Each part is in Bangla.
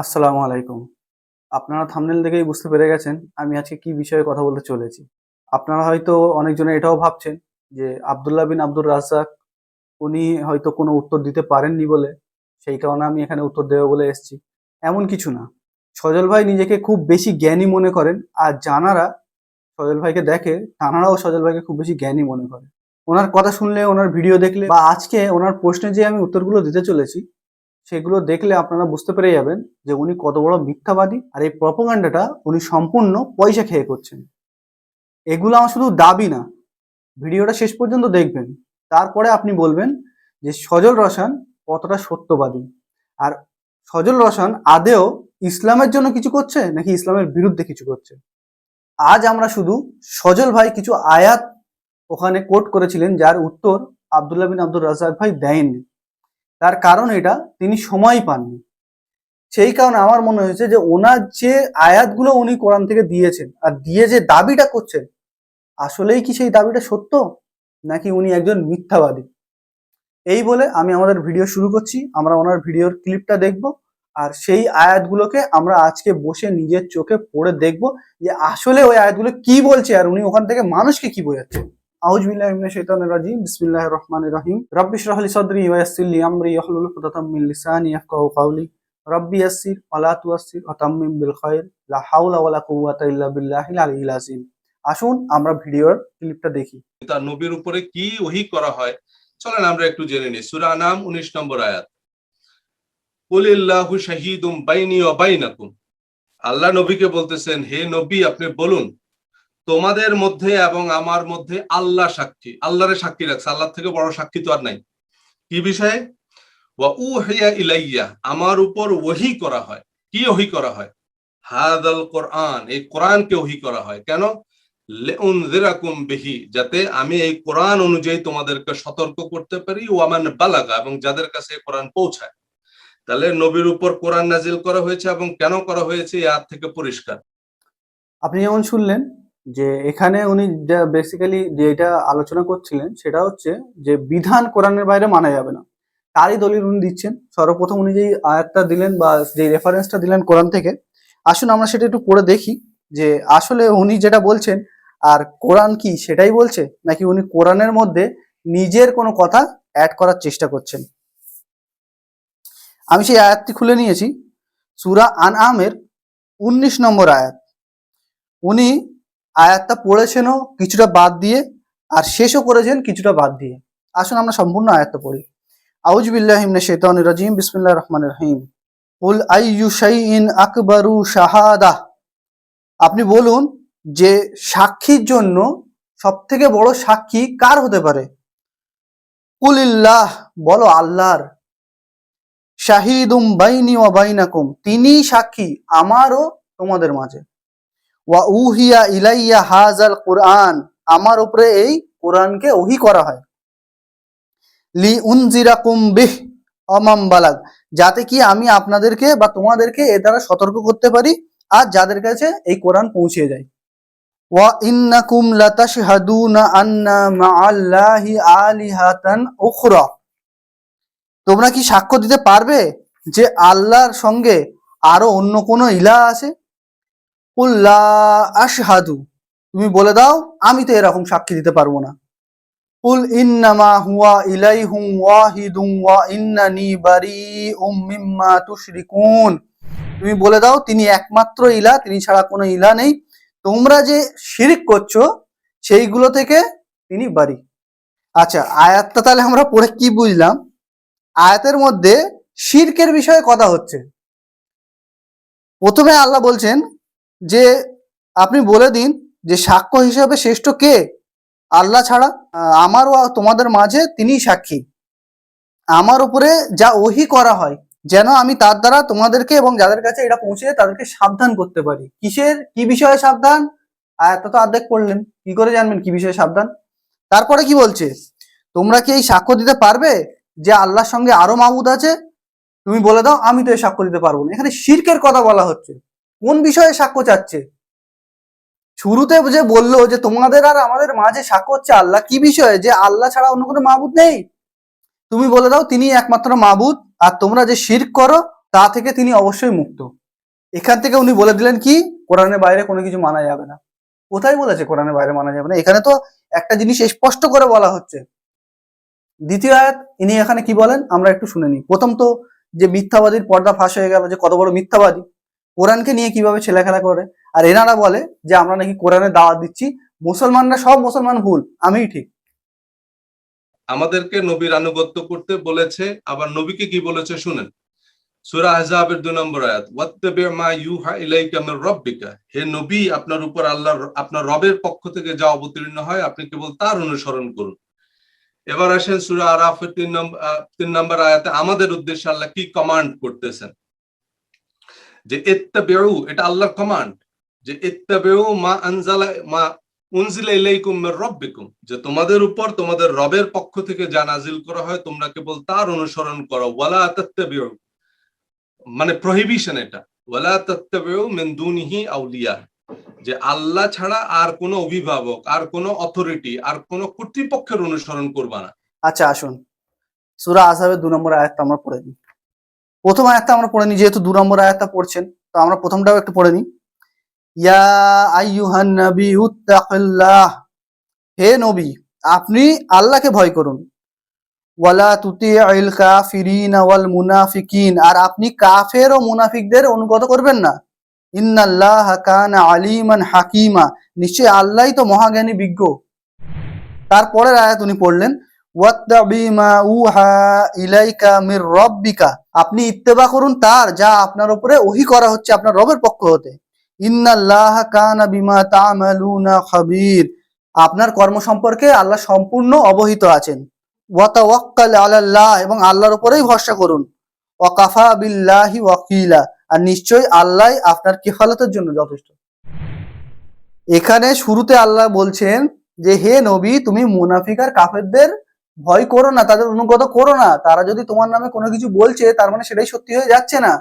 আসসালামু আলাইকুম। আপনারা থামনেল দেখেই বুঝতে পেরে গেছেন আমি আজকে কি বিষয়ে কথা বলতে চলেছি। আপনারা হয়তো অনেকজনে এটাও ভাবছেন যে আবদুল্লাহ বিন আব্দুর রাজ্জাক, উনি হয়তো কোনো উত্তর দিতে পারেননি বলে, সেই কারণে আমি এখানে উত্তর দেবো বলে এসেছি। এমন কিছু না। সজল ভাই নিজেকে খুব বেশি জ্ঞানী মনে করেন আর জানারা সজল ভাইকে দেখে তানারাও সজল ভাইকে খুব বেশি জ্ঞানী মনে করে। ওনার কথা শুনলে, ওনার ভিডিও দেখলে বা আজকে ওনার প্রশ্নে যে আমি উত্তরগুলো দিতে চলেছি সেগুলো দেখলে আপনারা বুঝতে পেরে যাবেন যে উনি কত বড় মিথ্যাবাদী আর এই প্রপোগান্ডাটা উনি সম্পূর্ণ পয়সা খেয়ে করছেন। এগুলো আমার শুধু দাবি না, ভিডিওটা শেষ পর্যন্ত দেখবেন। তারপরে আপনি বলবেন যে সজল রসান কতটা সত্যবাদী। আর সজল রসান আদেও ইসলামের জন্য কিছু করছে নাকি ইসলামের বিরুদ্ধে কিছু করছে? আজ আমরা শুধু সজল ভাই কিছু আয়াত ওখানে কোট করেছিলেন যার উত্তর আবদুল্লাহ বিন আব্দুল রাজাক ভাই দেয়নি। তার কারণ এটা, তিনি সময় পাননি। সেই কারণে আমার মনে হয়েছে যে ওনার যে আয়াতগুলো উনি কোরআন থেকে দিয়েছেন আর দিয়ে যে দাবিটা করছেন, আসলেই কি সেই দাবিটা সত্য? নাকি উনি একজন মিথ্যাবাদী? এই বলে আমি আমাদের ভিডিও শুরু করছি। আমরা ওনার ভিডিওর ক্লিপটা দেখব আর সেই আয়াতগুলোকে আমরা আজকে বসে নিজের চোখে পড়ে দেখব যে আসলে ওই আয়াতগুলো কি বলছে আর উনি ওখান থেকে মানুষকে কি বোঝাচ্ছে। আউজ বিল্লাহি মিনাশ শাইতানির রাজিম, বিসমিল্লাহির রহমানির রহিম। রাব্বি সাদরি ওয়া উকদাতাম মিন লিসানি ইয়াফকাহু রাব্বি ইয়াসসির, ওয়া লা তুয়াসসির, ওয়া তাম্মিম বিল খাইর, লা হাওলা ওয়া লা কুওয়াতা ইল্লা বিল্লাহিল আযীম। আসুন, আমরা ভিডিওর ক্লিপটা দেখি। তার নবীর উপরে কি ওহি করা হয়? চলেন আমরা একটু জেনে নিই। সূরা নাম 19 নম্বর আয়াত। কুলিল্লাহু শাহীদুম বাইনি ওয়া বাইনাকুম। আল্লাহ নবীকে বলতেছেন, হে নবী, আপনি বলুন তোমাদের মধ্যে এবং আমার মধ্যে আল্লাহ সাক্ষী। আল্লাহরে সাক্ষী রাখছে। আল্লাহ থেকে বড় সাক্ষী তো আর নাই। কি বিষয়ে? ওয়া উহিয়া ইলাইয়া, আমার উপর ওহি করা হয়। কি ওহি করা হয়? হাদাল কোরআন, এই কোরআনকে ওহি করা হয়। কেন? বিহি, যাতে আমি এই কোরআন অনুযায়ী তোমাদেরকে সতর্ক করতে পারি। ওয়ামান বালাগা, এবং যাদের কাছে কোরআন পৌঁছায়। তাহলে নবীর উপর কোরআন নাজিল করা হয়েছে এবং কেন করা হয়েছে এর থেকে পরিষ্কার। আপনি যেমন শুনলেন যে এখানে উনি বেসিক্যালি যেটা আলোচনা করছিলেন সেটা হচ্ছে যে বিধান কোরআনের বাইরে মানা যাবে না। তারই দলিল উনি দিচ্ছেন। সর্বপ্রথম উনি যেই আয়াতটা দিলেন বা যে রেফারেন্সটা দিলেন কোরআন থেকে, আসুন আমরা সেটা একটু পড়ে দেখি যে আসলে উনি যেটা বলছেন, আর কোরআন কি সেটাই বলছে, নাকি উনি কোরআনের মধ্যে নিজের কোনো কথা অ্যাড করার চেষ্টা করছেন? আমি সেই আয়াতটি খুলে নিয়েছি। সুরা আন আমের উনিশ নম্বর আয়াত। উনি আয়াতটা পড়েছেনও কিছুটা বাদ দিয়ে আর শেষও করেছেন কিছুটা বাদ দিয়ে। আসুন আমরা সম্পূর্ণ আয়াতটা পড়ি। আউজ বিল্লাহিমিনে শেতানির রাজিম, বিসমিল্লাহির রহমানির রহিম। কুল আইয়ু শাইইন আকবারু শাহাদা। আপনি বলুন যে সাক্ষীর জন্য সব থেকে বড় সাক্ষী কার হতে পারে? কুলিল্লাহ, বলো আল্লাহর। শাহিদুম বাইনি ওয়া বাইনাকুম তিনি সাক্ষী আমারও তোমাদের মাঝে। ওয়া উহিয়া ইলাইয়া হাজাল কোরআন, আমার উপরে এই কোরআনকে ওহি করা হয়। লি উনজিরাকুম বিহ অমাম বালাগ, যাতে কি আমি আপনাদেরকে বা তোমাদেরকে এ দ্বারা সতর্ক করতে পারি আর যাদের কাছে এই কোরআন পৌঁছে যায়। ওয়া ইন্নাকুম লাতাশহাদুনা আন্না মাআল্লাহি আলিহাতান উখরা। তোমরা কি সাক্ষ্য দিতে পারবে যে আল্লাহর সঙ্গে আরও অন্য কোনো ইলা আছে? কুল্লা আশহাদু। তুমি বলে দাও, আমি তো এরকম সাক্ষী দিতে পারব না। কুল ইন্নামা হুয়া ইলাইহুম ওয়াহিদুম ওয়া ইন্নানি বারিউম মিম্মা তুশরিকুন। তুমি বলে দাও, তিনি একমাত্র ইলা, তিনি ছাড়া কোনো ইলা নেই। তোমরা যে শিরিক করছ, সেইগুলো থেকে তিনি বাড়ি আচ্ছা আয়াতটা তাহলে আমরা পড়ে কি বুঝলাম? আয়াতের মধ্যে শিরকের বিষয়ে কথা হচ্ছে। প্রথমে আল্লাহ বলছেন যে আপনি বলে দিন যে সাক্ষ্য হিসাবে শ্রেষ্ঠ কে? আল্লাহ ছাড়া আমার ও তোমাদের মাঝে তিনি সাক্ষী। আমার উপরে যা ওহি করা হয়, যেন আমি তার দ্বারা তোমাদেরকে এবং যাদের কাছে এটা পৌঁছে তাদেরকে সাবধান করতে পারি। কিসের, কি বিষয়ে সাবধান? আয়াতটা তো আর্ধেক পড়লেন কি করে জানবেন কি বিষয়ে সাবধান? তারপরে কি বলছে? তোমরা কি এই সাক্ষ্য দিতে পারবে যে আল্লাহর সঙ্গে আরও মাবুদ আছে? তুমি বলে দাও, আমি তো এই সাক্ষ্য দিতে পারব না। এখানে শির্কের কথা বলা হচ্ছে। কোন বিষয়ে সাক্ষ্য চাচ্ছে? শুরুতে যে বলল যে তোমাদের আর আমাদের মাঝে সাক্ষ্য হচ্ছে আল্লাহ, কি বিষয়ে? যে আল্লাহ ছাড়া অন্য কোনো মাবুদ নেই? তুমি বলে দাও, তিনি একমাত্র মাবুদ, আর তোমরা যে শির্ক করো, তা থেকে তিনি অবশ্যই মুক্ত। এখান থেকে উনি বলে দিলেন কি? কোরআনের বাইরে কোনো কিছু মানা যাবে না। কোথায় বলেছে কোরআনের বাইরে মানা যাবে না? এখানে তো একটা জিনিস স্পষ্ট করে বলা হচ্ছে। দ্বিতীয় আয়াত, ইনি এখানে কি বলেন? আমরা একটু শুনে নিই। প্রথম তো যে মিথ্যাবাদীর পর্দা ফাঁস হয়ে গেল, যে কত বড় মিথ্যাবাদী। কোরআনকে নিয়ে কীভাবে ছেলেখেলা করে? আর এনারা বলে যে, আমরা নাকি কোরআনের দাওয়াত দিচ্ছি। মুসলমানরা সব মুসলমান ভুল। আমিই ঠিক। আমাদেরকে নবীর আনুগত্য করতে বলেছে, আবার নবীকে কি বলেছে শুনেন? সূরা আহজাবের দুই নম্বর আয়াত, ওয়াত্তাবি মা ইউহা ইলাইকা মির রাব্বিকা। হে নবী, আপনার উপর আল্লাহর আপনার রবের পক্ষ থেকে যা অবতীর্ণ হয়, আপনি কেবল তার অনুসরণ করুন। এবার আসেন সূরা আরাফের তিন নম্বর তিন নম্বর আয়াতে, আমাদের উদ্দেশ্যে আল্লাহ কি কমান্ড করতেছেন? যে ইত্তাবিউ, এটা আল্লাহর কমান্ড যে ইত্তাবিউ মা আনজালা, মা উনজিলা ইলাইকুম মির রাব্বিকুম, যে তোমাদের উপর তোমাদের রবের পক্ষ থেকে যা নাজিল করা হয় তোমরা কেবল তার অনুসরণ করো, ওয়ালা তাত্তাবিউ মানে প্রহিবিশন এটা, ওয়ালা তাত্তাবিউ মিন দুনিহি আউলিয়া, যে আল্লাহ ছাড়া আর কোনো অভিভাবক, আর কোনো অথরিটি আর কোনো কর্তৃপক্ষের অনুসরণ করবা না। আচ্ছা আসুন। সুরা আসাবের দু নম্বর আয়াতটা আমরা পড়ে নিই। প্রথম আয়াতটা আমরা পড়ে নিই যেহেতু দু নম্বর আয়াতটা পড়ছেন, তো আমরা প্রথমটাও একটু পড়ে নিই ইয়া আইয়ুহান নবী উত্তাকিল্লাহ, হে নবী, আপনি আল্লাহকে ভয় করুন। ওয়ালা তুতিউল কাফিরিন ওয়াল মুনাফিকিন, আর আপনি কাফের ও মুনাফিকদের অনুগত করবেন না। ইন্নাল্লাহ কানা আলিমান হাকিমা, নিশ্চয়ই আল্লাহই তো মহাজ্ঞানী বিজ্ঞ। তারপরের আয়াত উনি পড়লেন আপনি ইত্তেবা করুন তার, যা আপনার উপরে ওহি করা হচ্ছে আপনার রবের পক্ষ হতে। ইন্নাল্লাহ বিমা খাবীর। আপনার কর্ম সম্পর্কে আল্লাহ সম্পূর্ণ অবহিত আছেন। আলাল্লাহ, এবং আল্লাহর উপরেই ভরসা করুন। ওয়াকাফা বিল্লাহি ওয়াকিলা, আর নিশ্চয়ই আল্লাহ আপনার কিফালতের জন্য যথেষ্ট। এখানে শুরুতে আল্লাহ বলছেন যে, হে নবী, তুমি মুনাফিক আর কাফেরদের ভয় করো না, তাদের অনুগত করো না। তারা যদি তোমার নামে কোনো কিছু বলছে, তার মানে সেটাই সত্যি হয়ে যাচ্ছে না।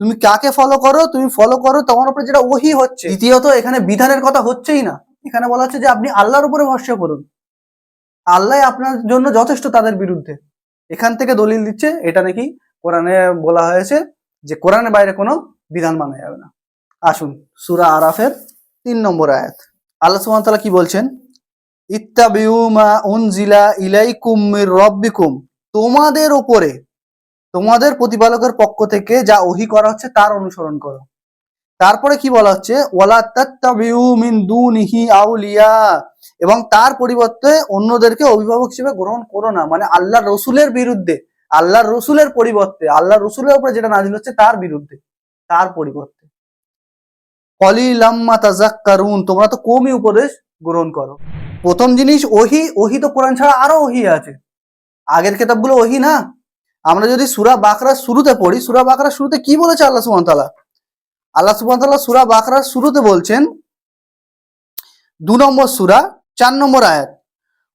তুমি কাকে ফলো করো? তুমি ফলো করো, তোমার উপরে যেটা ওহি হচ্ছে। দ্বিতীয়ত, এখানে বিধানের কথা হচ্ছেই না। এখানে বলা হচ্ছে যে, আপনি আল্লাহর উপরে ভরসা করুন। আল্লাহ আপনার জন্য যথেষ্ট তাদের বিরুদ্ধে। এখান থেকে দলিল দিচ্ছে, এটা নাকি কোরআনে বলা হয়েছে যে, কোরআনের বাইরে কোনো বিধান মানা যাবে না। আসুন, সুরা আরাফের তিন নম্বর আয়াত। আল্লাহ সুবহানাহু কি বলছেন? ইত্তাবিউ মা উনজিলা ইলাইকুম মির রাব্বিকুম। তোমাদের উপরে, তোমাদের প্রতিপালকের পক্ষ থেকে যা ওহি করা হচ্ছে তার অনুসরণ করো। তারপরে কি বলা হচ্ছে? ওয়ালা তাত্তাবিউ মিন দুনিহি আউলিয়া। এবং তার পরিবর্তে অন্যদেরকে অভিভাবক হিসেবে গ্রহণ করো না। মানে আল্লাহ রসুলের বিরুদ্ধে, আল্লাহর রসুলের পরিবর্তে আল্লাহ রসুলের উপরে যেটা নাজিল হচ্ছে তার বিরুদ্ধে, তার পরিবর্তে। কলিলাম্মা তাজাক্কারুন তোমরা তো কমই উপদেশ গ্রহণ করো। প্রথম জিনিস ওহি ওহি তো কোরআন ছাড়া আরও ওহি আছে। আগের কেতাবগুলো ওহি না। আমরা যদি সুরা বাকরার শুরুতে পড়ি, সুরা বাকরা শুরুতে কি বলেছে আল্লাহ সুবহান তাআলা? আল্লাহ সুবহান তাআলা সুরা বাকরার শুরুতে বলছেন, দু নম্বর সুরা, চার নম্বর আয়াত,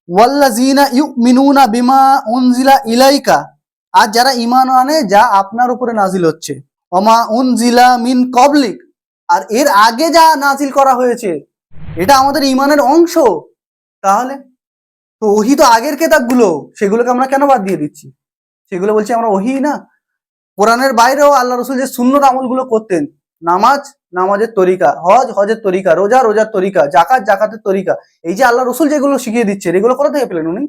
ওয়াল্লাযিনা ইউমিনুনা বিমা উনজিলা ইলাইকা, আর যারা ঈমান আনে, যা আপনার উপরে নাজিল হচ্ছে। ওমা উনজিলা মিন কবলিক আর এর আগে যা নাজিল করা হয়েছে, এটা আমাদের ইমানের অংশ। তাহলে? তো ওহি তো আগের কেতাবগুলো, সেগুলোকে আমরা কেন বাদ দিয়ে দিচ্ছি? সেগুলো বলছি আমরা ওহি না। কোরআনের বাইরেও আল্লাহ রসুল যে সুন্নত আমলগুলো করতেন, নামাজ, নামাজের তরিকা, হজ, হজের তরিকা, রোজা, রোজার তরিকা জাকাত জাকাতের তরিকা, এই যে আল্লাহ রসুল যেগুলো শিখিয়ে দিচ্ছেন, এগুলো কোথা থেকে পেলেন উনি?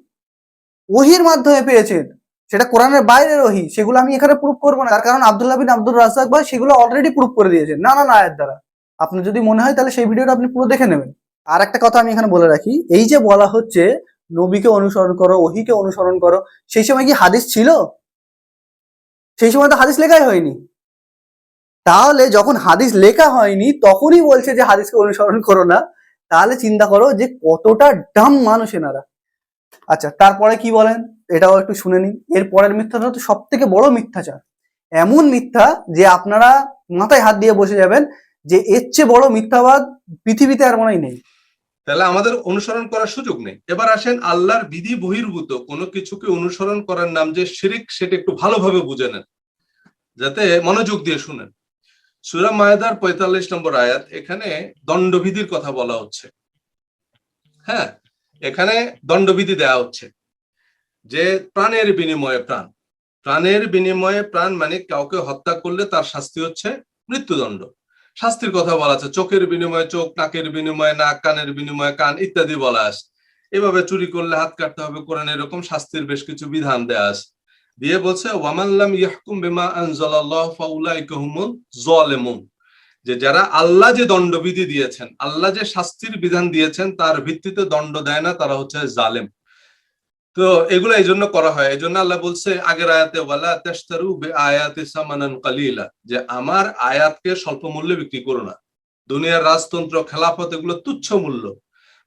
ওহির মাধ্যমে পেয়েছেন। সেটা কোরআনের বাইরের ওহি, সেগুলো আমি এখানে প্রুফ করব না। তার কারণ আব্দুল্লাহ বিন আব্দুল রাজাক ভাই সেগুলো অলরেডি প্রুফ করে দিয়েছেন। না না না আয়ের দ্বারা। আপনার যদি মনে হয় তাহলে সেই ভিডিওটা আপনি পুরো দেখে নেবেন। আর একটা কথা আমি এখানে বলে রাখি, এই যে বলা হচ্ছে নবীকে অনুসরণ করো, ওহিকে অনুসরণ করো, সেই সময় কি হাদিস ছিল? সেই সময় তো হাদিস লেখাই হয়নি। তাহলে যখন হাদিস লেখা হয়নি, তখনই বলছে যে হাদিসকে অনুসরণ করো না। তাহলে চিন্তা করো যে কতটা ডাম মানুষ এনারা। আচ্ছা তারপরে কি বলেন? এটাও একটু শুনে নিন। এর পরের মিথ্যাটা তো সব থেকে বড় মিথ্যাচার। এমন মিথ্যা যে আপনারা মাথায় হাত দিয়ে বসে যাবেন যে এর চেয়ে বড় মিথ্যাবাদ পৃথিবীতে আর মনে নেই। তাহলে আমাদের অনুসরণ করার সুযোগ নেই। এবার আসেন আল্লাহর বিধি বহির্ভূত, কোনো কিছুকে অনুসরণ করার নাম যে শিরিক, সেটা একটু ভালোভাবে বুঝে নেন, যাতে মনোযোগ দিয়ে শুনেন। সুরা মায়াদার পঁয়তাল্লিশ নম্বর আয়াত, এখানে দণ্ডবিধির কথা বলা হচ্ছে। হ্যাঁ এখানে দণ্ডবিধি দেয়া হচ্ছে যে প্রাণের বিনিময়ে প্রাণ। প্রাণের বিনিময়ে প্রাণ মানে কাউকে হত্যা করলে তার শাস্তি হচ্ছে মৃত্যুদণ্ড। শাস্তির কথা বলা আছে। চোখের বিনিময়ে চোখ, নাকের বিনিময়ে নাক, কানের বিনিময়ে কান ইত্যাদি বলা আছে। এভাবে চুরি করলে হাত কাটতে হবে কোরআন এরকম শাস্তির বেশ কিছু বিধান দেয়া আছে। দিয়ে বলছে ওয়ামাল্লাম ইয়াহকুম বিমা আনজালাল্লাহ ফাউলাইকা হুমুল যালিমুন। যে যারা আল্লাহ যে দণ্ডবিধি দিয়েছেন, আল্লাহ যে শাস্তির বিধান দিয়েছেন, তার ভিত্তিতে দণ্ড দেয় না, তারা হচ্ছে জালেম। তো এগুলো এই জন্য করা হয়। এই জন্য আল্লাহ বলছে আগের আয়াতে ওয়ালা তাশতারু বে আয়াতি সামানান কালিলা যে আমার আয়াতকে স্বল্প মূল্যে বিক্রি করো না। দুনিয়ার রাজতন্ত্র খেলাফত এগুলো তুচ্ছ মূল্য।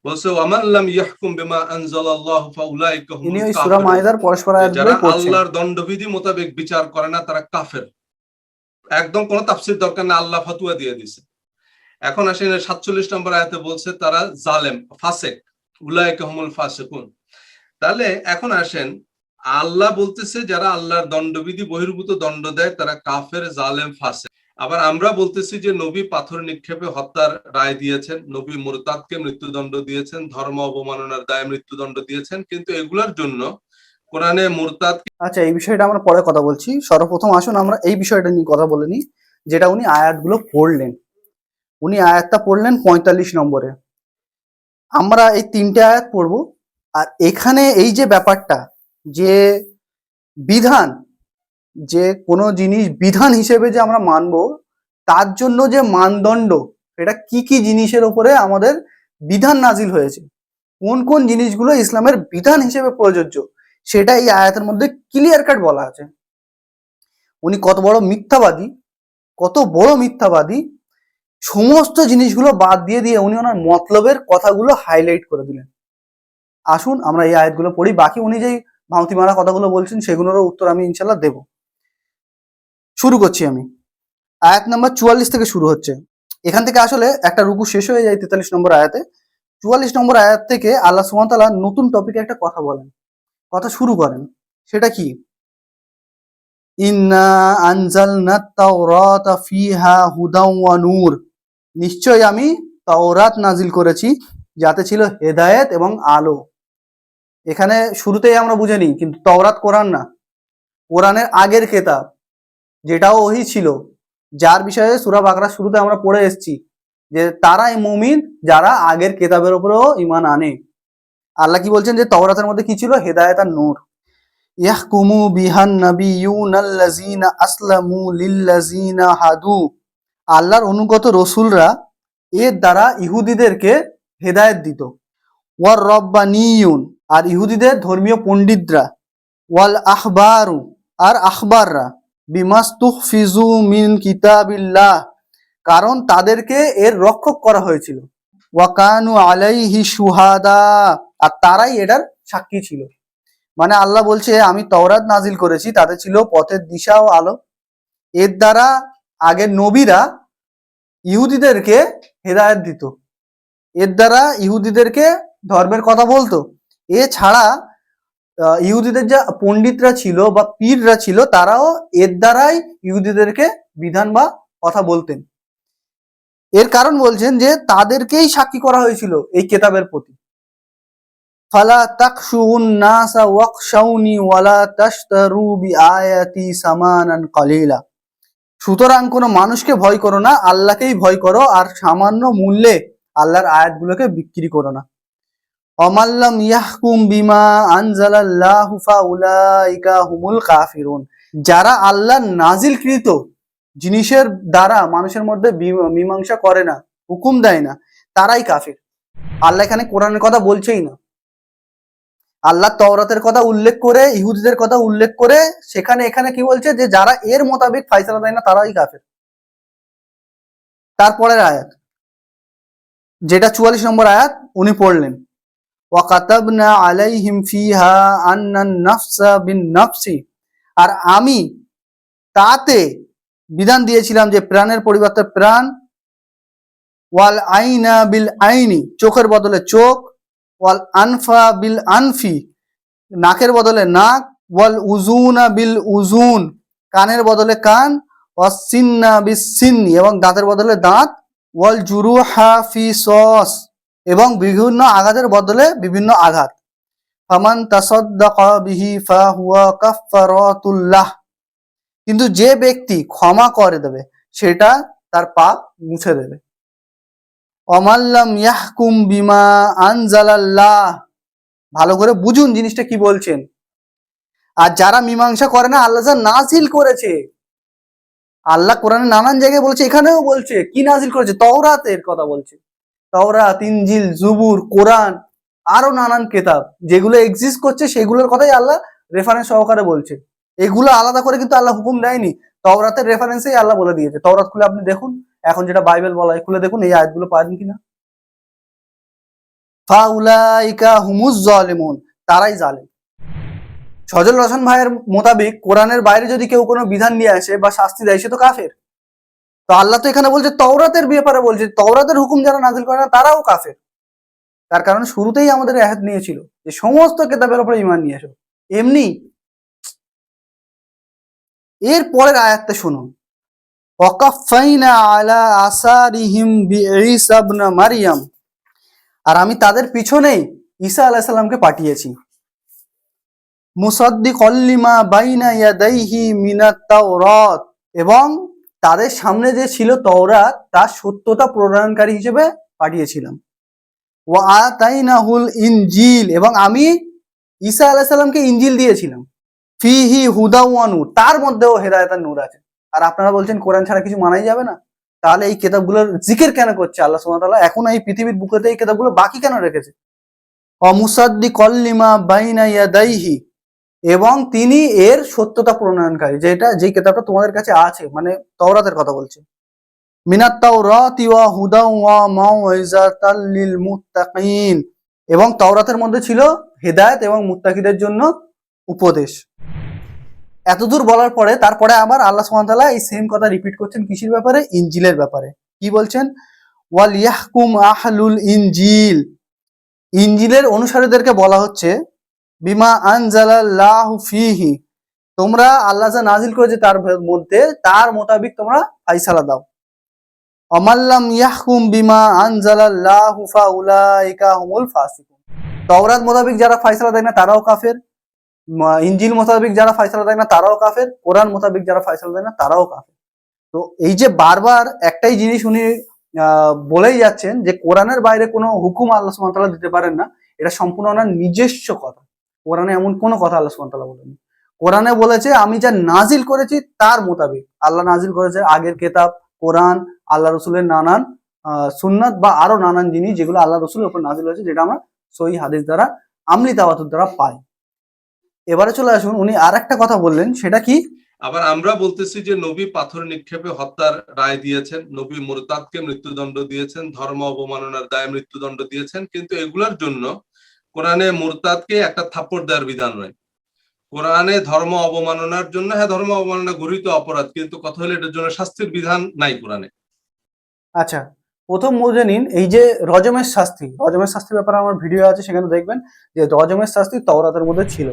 বলছে ওয়ামাল্লাম ইয়াহকুম বিমা আনজালাল্লাহু ফাউলাইকা সুরা পরস্পর যারা আল্লাহর দণ্ডবিধি মোতাবেক বিচার করে না তারা কাফের। একদম কোনো তাফসির দরকার না আল্লাহ ফতুয়া দিয়ে দিছে এখন আসেন সাতচল্লিশ নম্বর আয়াতে বলছে তারা জালেম ফাসেক। উলায়কে হমুল ফাসেকুন। তাহলে এখন আসেন, আল্লাহ বলতেছে যারা আল্লাহর দণ্ডবিধি বহির্ভূত দণ্ড দেয় তারা কাফের, জালেম ফাসে আবার আমরা বলতেছি যে নবী পাথর নিক্ষেপে হত্যার রায় দিয়েছেন, নবী মুরতাদকে মৃত্যুদণ্ড দিয়েছেন, ধর্ম অবমাননার দায়ে মৃত্যুদণ্ড দিয়েছেন, কিন্তু এগুলোর জন্য কোরআনে মুরতাদ আচ্ছা এই বিষয়টা আমরা পরে কথা বলছি। সর্বপ্রথম আসুন, আমরা এই বিষয়টা নিয়ে কথা বলে নিই, যেটা উনি আয়াতগুলো পড়লেন। উনি আয়াতটা পড়লেন পঁয়তাল্লিশ নম্বরে। আমরা এই তিনটে আয়াত পড়ব। আর এখানে এই যে ব্যাপারটা যে বিধান, যে কোনো জিনিস বিধান হিসেবে যে আমরা মানব, তার জন্য যে মানদণ্ড, এটা কি কি জিনিসের উপরে আমাদের বিধান নাজিল হয়েছে? কোন কোন জিনিসগুলো ইসলামের বিধান হিসেবে প্রযোজ্য, সেটা এই আয়াতের মধ্যে ক্লিয়ার কাট বলা আছে। উনি কত বড় মিথ্যাবাদী, কত বড় মিথ্যাবাদী, সমস্ত জিনিসগুলো বাদ দিয়ে দিয়ে উনি ওনার মতলবের কথাগুলো হাইলাইট করে দিলেন। আসুন, আমরা এই আয়াতগুলো পড়ি। বাকি উনি যেই ভাঙতি মারা কথাগুলো বলছেন, সেগুলোরও উত্তর আমি ইনশাল্লাহ দেব। শুরু করছি আমি। আয়াত নাম্বার চুয়াল্লিশ থেকে শুরু হচ্ছে। এখান থেকে আসলে একটা রুকু শেষ হয়ে যায় তেতাল্লিশ নম্বর আয়াতে। চুয়াল্লিশ নম্বর আয়াত থেকে আল্লাহ সুমতাল্লাহ নতুন টপিকে একটা কথা বলেন। কথা শুরু করেন। সেটা কি? ইন্না আনজালনা ফিহা ওয়া নূর। নিশ্চয় আমি তাওরাত নাজিল করেছি, যাতে ছিল হেদায়েত এবং আলো। এখানে শুরুতেই আমরা বুঝে নিই, কিন্তু তওরাত কোরআন না। কোরআনের আগের কেতাব, যেটাও ওহি ছিল, যার বিষয়ে সূরা বাকরা শুরুতে আমরা পড়ে এসেছি, যে তারাই মুমিন যারা আগের কেতাবের উপরেও ইমান আনে। আল্লাহ কি বলছেন যে তওরাতের মধ্যে কি ছিল? হেদায়েত আর নূর। ইয়াহকুমু বিহান নাবিয়ুন আল্লাযিনা আসলামু লিল্লাযিনা হাদু। আল্লাহর অনুগত রসুলরা এর দ্বারা ইহুদিদেরকে হেদায়েত দিত। ওয়ার রব্বানিয়ুন আর ইহুদিদের ধর্মীয় পণ্ডিতরা, ওয়াল আহবারু আর আখবাররা, বিমাস্তুহফিজু মিন কিতাবিল্লাহ, কারণ তাদেরকে এর রক্ষক করা হয়েছিল। ওয়াকানু আলাইহি সুহাদা আর তারাই এটার সাক্ষী ছিল। মানে আল্লাহ বলছে, আমি তওরাত নাজিল করেছি তাতে ছিল পথের দিশা ও আলো। এর দ্বারা আগের নবীরা ইহুদিদেরকে হেদায়েত দিত। এর দ্বারা ইহুদিদেরকে ধর্মের কথা বলতো। এছাড়া ইহুদিদের যা পণ্ডিতরা ছিল বা পীররা ছিল, তারাও এর দ্বারাই ইহুদিদেরকে বিধান বা কথা বলতেন। এর কারণ বলছেন যে, তাদেরকেই সাক্ষী করা হয়েছিল এই কেতাবের প্রতি। ফালা তাকশুন নাসা ওয়াকশাউনি ওয়ালা তাশতারু বিআয়াতি সামানান কালিলা। সুতরাং কোনো মানুষকে ভয় করো না, আল্লাহকেই ভয় করো, আর সামান্য মূল্যে আল্লাহর আয়াতগুলোকে বিক্রি করো না। অমাল্লাম ইয়াহকুম বিমা আনজালাল্লাহু হুমুল কাফিরুন। যারা আল্লাহর নাজিলকৃত জিনিসের দ্বারা মানুষের মধ্যে মীমাংসা করে না, হুকুম দেয় না, তারাই কাফির। আল্লাহ এখানে কোরআনের কথা বলছেই না। আল্লাহ তওরাতের কথা উল্লেখ করে, ইহুদিদের কথা উল্লেখ করে, সেখানে এখানে কি বলছে যে যারা এর মোতাবেক ফাইসলা দেয় না, তারাই কাফের। তারপরের আয়াত। যেটা চুয়াল্লিশ নম্বর আয়াত, উনি পড়লেন। ওয়াকাতাবনা আলাইহিম ফিহা আন্নান নাফসা বিন নাফসি। আর আমি তাতে বিধান দিয়েছিলাম যে প্রাণের পরিবর্তে প্রাণ, ওয়াল আইনা বিল আইনি, চোখের বদলে চোখ, ওয়াল আনফা বিল আনফি, নাকের বদলে নাক, ওয়াল উজুনা বিল উজুন কানের বদলে কান ওয়াসিন্না বিস সিন্নি এবং দাঁতের বদলে দাঁত, ওয়াল জুরুহা ফি সস। এবং বিভিন্ন আঘাতের বদলে বিভিন্ন আঘাত। ফামান কিন্তু যে ব্যক্তি ক্ষমা করে দেবে, সেটা তার পাপ মুছে দেবে। অমাল্লাম ইয়াহকুম বিমা আনজালাল্লাহ। ভালো করে বুঝুন জিনিসটা কি বলছেন। আর যারা মীমাংসা করে না, আল্লাহ নাজিল করেছে। আল্লাহ কোরআনে নানান জায়গায় বলছে, এখানেও বলছে, কি নাজিল করেছে? তওরাতের কথা বলছে। তওরাত, ইনজিল, জুবুর, কোরআন, আরও নানান কেতাব। যেগুলো এক্সিস্ট করছে, সেগুলোর কথাই আল্লাহ রেফারেন্স সহকারে বলছে। এগুলো আলাদা করে কিন্তু আল্লাহ হুকুম দেয়নি। তওরাতের রেফারেন্সেই আল্লাহ বলে দিয়েছে। তওরাত খুলে আপনি দেখুন। এখন যেটা বাইবেল বলা হয়, খুলে দেখুন, এই আয়াতগুলো পারেন কিনা? ফাউলাইকা হুমুজ জালিমুন, তারাই জালেম। সজল রহমান ভাইয়ের মোতাবেক কোরআনের বাইরে যদি কেউ কোনো বিধান নিয়ে আসে বা শাস্তি দেয়, সে তো কাফের। তো আল্লাহ তো এখানে বলছে, তওরাতের ব্যাপারে বলছে, তওরাতের হুকুম যারা নাজিল করে না, তারাও কাফের। তার কারণ শুরুতেই আমাদের আয়াত নিয়েছিল যে সমস্ত কেতাবের উপরে ইমান নিয়ে আসো এমনি, এর পরের আয়াতটা শুনুন। ওয়াকাফাইনা আলা আসারিহিম বিঈসা ইবনে আর আমি তাদের পিছনেই ঈসা আলাইহিস সালামকে পাঠিয়েছি। মুসাদ্দিকাল লিমা বাইনা ইয়াদাইহি মিনাত তাওরাত। এবং তাদের সামনে যে ছিল তওরা তার সত্যতা প্রণয়নকারী হিসেবে পাঠিয়েছিলাম। ওয়া আতাইনাহুল ইনজিল, এবং আমি ঈসা আলাইহিস সালামকে ইনজিল দিয়েছিলাম। ফিহি হুদা ওয়া নূর, তার মধ্যেও হেদায়েত আর নূর আছে। আর আপনারা বলছেন, কোরআন ছাড়া কিছু মানাই যাবে না? তাহলে এই কেতাবগুলোর জিকের কেন করছে আল্লাহ তাআলা? এখন এই পৃথিবীর বুকেতে এই কেতাবগুলো বাকি কেন রেখেছে? অমুসাদ্দিকাল লিমা বাইনা ইয়াদাইহি এবং তিনি এর সত্যতা প্রণয়নকারী, যেটা যে কেতাবটা তোমাদের কাছে আছে মানে তওরাতের কথা বলছে। মিনাত তাওরাতি ওয়া হুদা ওয়া মাউইজাতাল লিল মুত্তাকিন। এবং তাওরাতের মধ্যে ছিল হেদায়েত এবং মুত্তাকিদের জন্য উপদেশ। এতদূর বলার পরে তারপরে আবার আল্লাহ সুবহানাহু এই সেম কথা রিপিট করছেন কিসের ব্যাপারে, ইনজিলের ব্যাপারে। কি বলছেন? ওয়াল ইয়াহকুম আহলুল ইনজিল। ইনজিলের অনুসারীদেরকে বলা হচ্ছে বিমা আনজালাল্লাহু ফিহি। তোমরা আল্লাহ যা নাজিল করেছে তার মধ্যে, তার মোতাবিক তোমরা ফাইসালা দাও। অমাল্লাম ইয়াহকুম বিমা আনজালাল্লাহু ফাউলাইকা হুমুল ফাসিকুন। তাওরাত মোতাবিক যারা ফাইসালা দেয় না, তারাও কাফের। ইনজিল মোতাবিক যারা ফাইসালা দেয় না, তারাও কাফের। কোরআন মোতাবিক যারা ফাইসালা দেয় না, তারাও কাফের। তো এই যে বারবার একটাই জিনিস উনি বলেই যাচ্ছেন যে কোরআনের বাইরে কোনো হুকুম আল্লাহ সুবহানাহু দিতে পারেন না, এটা সম্পূর্ণ ওনার নিজস্ব কথা। কোরআনে এমন কোনো কথা আল্লাহ ওয়া বলেনি কোরআনে বলেছে, আমি যা নাজিল করেছি তার মোতাবেক। আল্লাহ নাজিল করেছে আগের কেতাব, কোরআন, আল্লাহ রসুলের নানান সুন্নাত বা আরও নানান জিনিস যেগুলো আল্লাহ রসুলের উপর নাজিল হয়েছে, যেটা আমরা সহি হাদিস দ্বারা, আমলি তাওয়াতুর দ্বারা পাই। এবারে চলে আসুন, উনি আর একটা কথা বললেন, সেটা কি? আবার আমরা বলতেছি যে নবী পাথর নিক্ষেপে হত্যার রায় দিয়েছেন, নবী মুরতাদকে মৃত্যুদণ্ড দিয়েছেন, ধর্ম অবমাননার দায়ে মৃত্যুদণ্ড দিয়েছেন, কিন্তু এগুলার জন্য কোরআনে মুরতাদকে একটা থাপ্পড় দেওয়ার বিধান নয়। কোরআনে ধর্ম অবমাননার জন্য হ্যাঁ ধর্ম অবমাননা গরিত অপরাধ, কিন্তু কথা হলো এটার জন্য শাস্তির বিধান নাই কোরআনে। আচ্ছা প্রথম বুঝে নিন, এই যে রজমের শাস্তি, রজমের শাস্তির ব্যাপারে আমার ভিডিও আছে, সেখানে দেখবেন যে রজমের শাস্তি তওরাতের মধ্যে ছিল।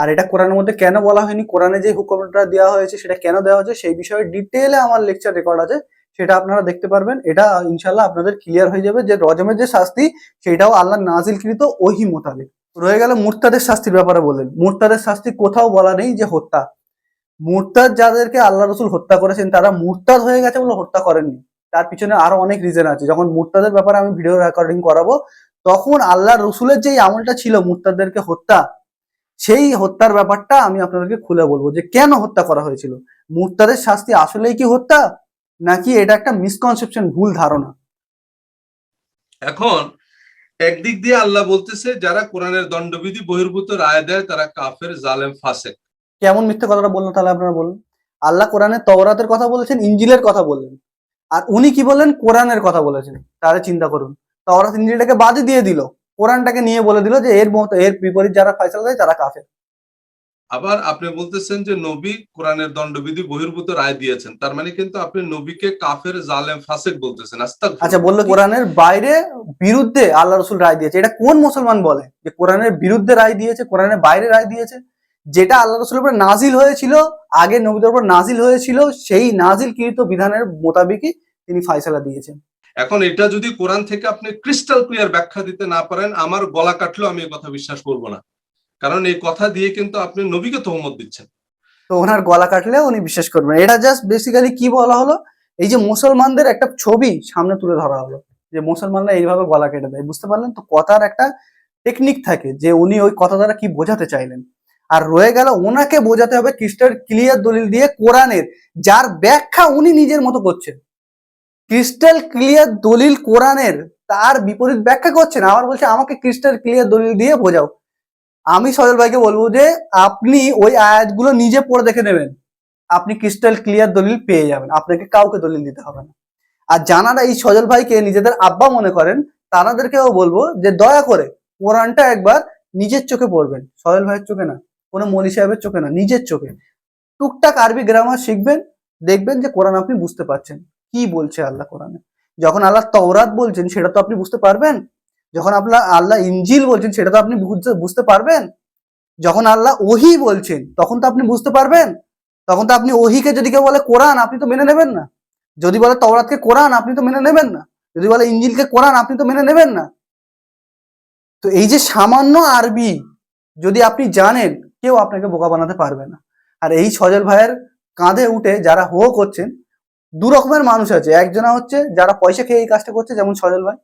আর এটা কোরআনের মধ্যে কেন বলা হয়নি? কোরআনে যে হুকুমটা দেওয়া হয়েছে, সেটা কেন দেওয়া হয়েছে, সেই বিষয়ে ডিটেলে আমার লেকচার রেকর্ড আছে। সেটা আপনারা দেখতে পারবেন। এটা ইনশাল্লাহ আপনাদের ক্লিয়ার হয়ে যাবে যে রজমের যে শাস্তি, সেটাও আল্লাহ নাজিলকৃত ওহি মোতাবেক। রয়ে গেল মুরতাদের শাস্তির ব্যাপারে বললেন। মুরতাদের শাস্তি কোথাও বলা নেই যে হত্যা। মুরতাদ যাদেরকে আল্লাহ রসুল হত্যা করেছেন, তারা মুরতাদ হয়ে গেছে বলে হত্যা করেননি। তার পিছনে আরও অনেক রিজন আছে। যখন মুরতাদের ব্যাপারে আমি ভিডিও রেকর্ডিং করাবো, তখন আল্লাহ রসুলের যে আমলটা ছিল মুরতাদদেরকে হত্যা, সেই হত্যার ব্যাপারটা আমি আপনাদেরকে খুলে বলব যে কেন হত্যা করা হয়েছিল? মুরতাদের শাস্তি আসলেই কি হত্যা? নাকি এটা একটা মিসকনসেপশন ভুল ধারণা? এখন একদিক দিয়ে আল্লাহ বলতেছে যারা কোরআনের দণ্ডবিধি বহির্ভূত রায় দেয় তারা কাফের জালেম ফাসেক। কেমন মিথ্যে কথাটা বললেন তাহলে আপনারা বলুন? আল্লাহ কোরআনের তওরাতের কথা বলেছেন ইঞ্জিলের কথা বললেন। আর উনি কি বললেন? কোরআনের কথা বলেছেন। তাহলে চিন্তা করুন। তওরাত ইঞ্জিলটাকে বাদই দিয়ে দিল। কোরআনটাকে নিয়ে বলে দিল যে এর মতো এর বিপরীত যারা ফয়সালা দেয় তারা কাফের। আবার আপনি বলতেছেন যে নবী কোরআনের দণ্ডবিধি বহির্ভূত রায় দিয়েছেন। তার মানে কিন্তু আপনি নবীকে কাফের জালেম ফাসেক বলতেছেন। আচ্ছা বলল কোরআনের বাইরে বিরুদ্ধে আল্লাহ রসুল রায় দিয়েছে। এটা কোন মুসলমান বলে? যে কোরআনের বিরুদ্ধে রায় দিয়েছে কোরআনের বাইরে রায় দিয়েছে যেটা আল্লাহ রসুলের উপর নাজিল হয়েছিল আগে নবীদের উপর নাজিল হয়েছিল সেই নাজিল কৃত বিধানের মোতাবেকই তিনি ফাইসালা দিয়েছেন। এখন এটা যদি কোরআন থেকে আপনি ক্রিস্টাল ক্লিয়ার ব্যাখ্যা দিতে না পারেন আমার গলা কাটলেও আমি এই কথা বিশ্বাস করব না। কারণ এই কথা দিয়ে কিন্তু আপনি নবীকে তহমত দিচ্ছেন। তো ওনার গলা কাটলে উনি বিশ্বাস করবেন। এটা জাস্ট বেসিক্যালি কি বলা হলো? এই যে মুসলমানদের একটা ছবি সামনে তুলে ধরা হলো, যে মুসলমানরা এইভাবে গলা কেটে দেয়। বুঝতে পারলেন তো? কথার একটা টেকনিক থাকে, যে উনি ওই কথা দ্বারা কি বোঝাতে চাইলেন। আর রয়ে গেল ওনাকে বোঝাতে হবে খ্রিস্টের ক্লিয়ার দলিল দিয়ে কোরআনের, যার ব্যাখ্যা উনি নিজের মতো করছেন। ক্রিস্টাল ক্লিয়ার দলিল কোরআনের, তার বিপরীত ব্যাখ্যা করছেন। আবার বলছে, আমাকে ক্রিস্টাল ক্লিয়ার দলিল দিয়ে বোঝাও। আমি সজল ভাইকে বলব যে, আপনি ওই আয়াতগুলো নিজে পড়ে দেখে নেবেন। আপনি ক্রিস্টাল ক্লিয়ার দলিল পেয়ে যাবেন। আপনাকে কাউকে দলিল দিতে হবে না। আর জানারা এই সজল ভাইকে নিজেদের আব্বা মনে করেন তারাদেরকেও বলব যে, দয়া করে কোরআনটা একবার নিজের চোখে পড়বেন। সজল ভাইয়ের চোখে না, কোনো মলি সাহেবের চোখে না, নিজের চোখে। টুকটাক আরবি গ্রামার শিখবেন, দেখবেন যে কোরআন আপনি বুঝতে পারছেন। কি বলছে আল্লাহ কোরআনে? যখন আল্লাহ তওরাত বলছেন, সেটা তো আপনি বুঝতে পারবেন? যখন আপনার আল্লাহ ইঞ্জিল বলছেন, সেটা তো আপনি বুঝতে পারবেন। যখন আল্লাহ ওহি বলছেন, তখন তো আপনি বুঝতে পারবেন। তখন তো আপনি ওহিকে যদি কেউ বলে কোরআন, আপনি তো মেনে নেবেন না। যদি বলে তওরাতকে কোরআন, আপনি তো মেনে নেবেন না। যদি বলে ইঞ্জিলকে কোরআন, আপনি তো মেনে নেবেন না। তো এই যে সামান্য আরবি, যদি আপনি জানেন, কেউ আপনাকে বোকা বানাতে পারবে না। আর এই সজল ভাইয়ের কাঁধে উঠে যারা হো করছেন, দু রকমের মানুষ আছে। একজনা হচ্ছে, যারা পয়সা খেয়ে এই কাজটা করছে, যেমন সজল ভাই।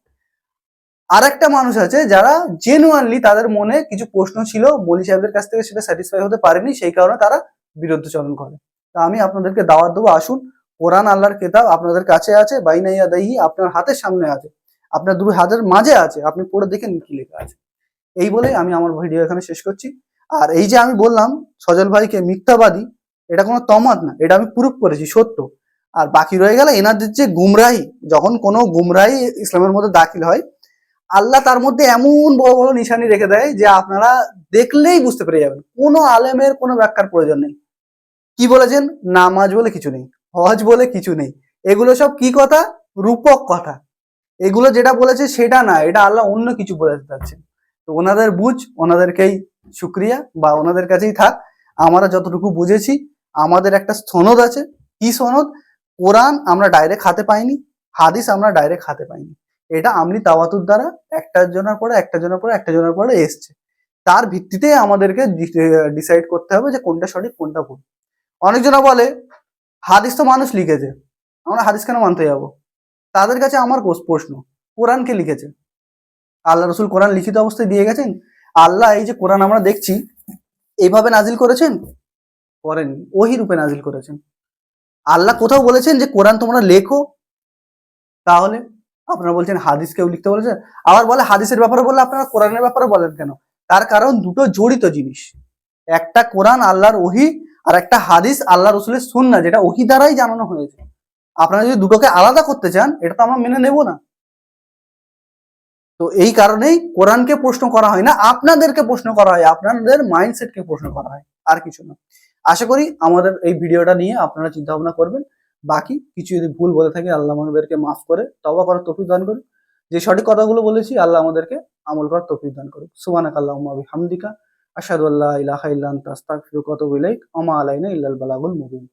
আর একটা মানুষ আছে যারা জেনুয়ানলি তাদের মনে কিছু প্রশ্ন ছিল, মলি সাহেবদের কাছ থেকে সেটা স্যাটিসফাই হতে পারেনি, সেই কারণে তারা বিরুদ্ধ চলন করে। তা আমি আপনাদেরকে দাওয়াত দেবো, আসুন, কোরআন আল্লাহর কেতাব আপনাদের কাছে আছে বাইনাইয়া দাহি আপনার হাতের সামনে আছে। আপনার দুই হাতের মাঝে আছে, আপনি পড়ে দেখেন কি লেখা আছে। এই বলে আমি আমার ভিডিও এখানে শেষ করছি। আর এই যে আমি বললাম, সজল ভাইকে মিথ্যাবাদী, এটা কোনো তমাত না, এটা আমি প্রুফ করেছি, সত্য। আর বাকি রয়ে গেল এনাদের যে গুমরাহি, যখন কোনো গুমরাহি ইসলামের মধ্যে দাখিল হয় আল্লাহ তার মধ্যে এমন বড় বড় নিশানি রেখে দেয় যে আপনারা দেখলেই বুঝতে পেরে যাবেন। কোনো আলেমের কোনো ব্যাখ্যার প্রয়োজন নেই। কি বলেছেন? নামাজ বলে কিছু নেই, হজ বলে কিছু নেই। এগুলো সব কি কথা? রূপক কথা। এগুলো যেটা বলেছে সেটা না, এটা আল্লাহ অন্য কিছু বোঝাতে চাচ্ছেন তো ওনাদের বুঝ, ওনাদেরকেই শুক্রিয়া বা ওনাদের কাছেই থাক। আমরা যতটুকু বুঝেছি, আমাদের একটা সনদ আছে। কি সনদ? কোরআন আমরা ডাইরেক্ট হাতে পাইনি, হাদিস আমরা ডাইরেক্ট হাতে পাইনি। এটা আমলি তাওয়াতুর দ্বারা একটা জনের পরে একটা জনের পরে একটা জনের পরে এসছে। তার ভিত্তিতে আমাদেরকে ডিসাইড করতে হবে যে কোনটা সঠিক, কোনটা ভুল। অনেকজনা বলে, হাদিস তো মানুষ লিখেছে। আমরা হাদিস কেন মানতে যাব? তাদের কাছে আমার প্রশ্ন, কোরআন কে লিখেছে? আল্লাহ রসুল কোরআন লিখিত অবস্থায় দিয়ে গেছেন? আল্লাহ এই যে কোরআন আমরা দেখছি এইভাবে নাজিল করেছেন? করেন ওহি রূপে নাজিল করেছেন। আল্লাহ কোথাও বলেছেন যে কোরআন তোমরা লেখো? তাহলে আপনারা বলছেন হাদিস কেউ লিখতে বলেছেন আবার বলে হাদিসের ব্যাপারে বললে আপনারা কোরআনের ব্যাপারে বলেন কেন? তার কারণ দুটো জড়িত জিনিস। একটা কোরআন আল্লাহর ওহি, আর একটা হাদিস আল্লাহ রসুলের সুন্না যেটা ওহি দ্বারাই জানানো হয়েছে। আপনারা যদি দুটোকে আলাদা করতে চান, এটা তো আমরা মেনে নেব না। তো এই কারণেই কোরআনকে প্রশ্ন করা হয় না, আপনাদেরকে প্রশ্ন করা হয়, আপনাদের মাইন্ডসেটকে প্রশ্ন করা হয়, আর কিছু না। আশা করি আমাদের এই ভিডিওটা নিয়ে আপনারা চিন্তা ভাবনা করবেন। বাকি কিছু যদি ভুল বলে থাকে, আল্লাহ আমাদেরকে মাফ করে তবা করার তফিক দান করে যে সঠিক কথাগুলো বলেছি, আল্লাহ আমাদেরকে আমল করার তফিক দান করুক। সুবানাক আল্লাহ হামদিকা আসাদুল্লাহ ইলাহা ইল্লান তাস্তাক ফিরুকত আতুবু আমা আলাইনা ইল্লাল বালাগুল মুবিন।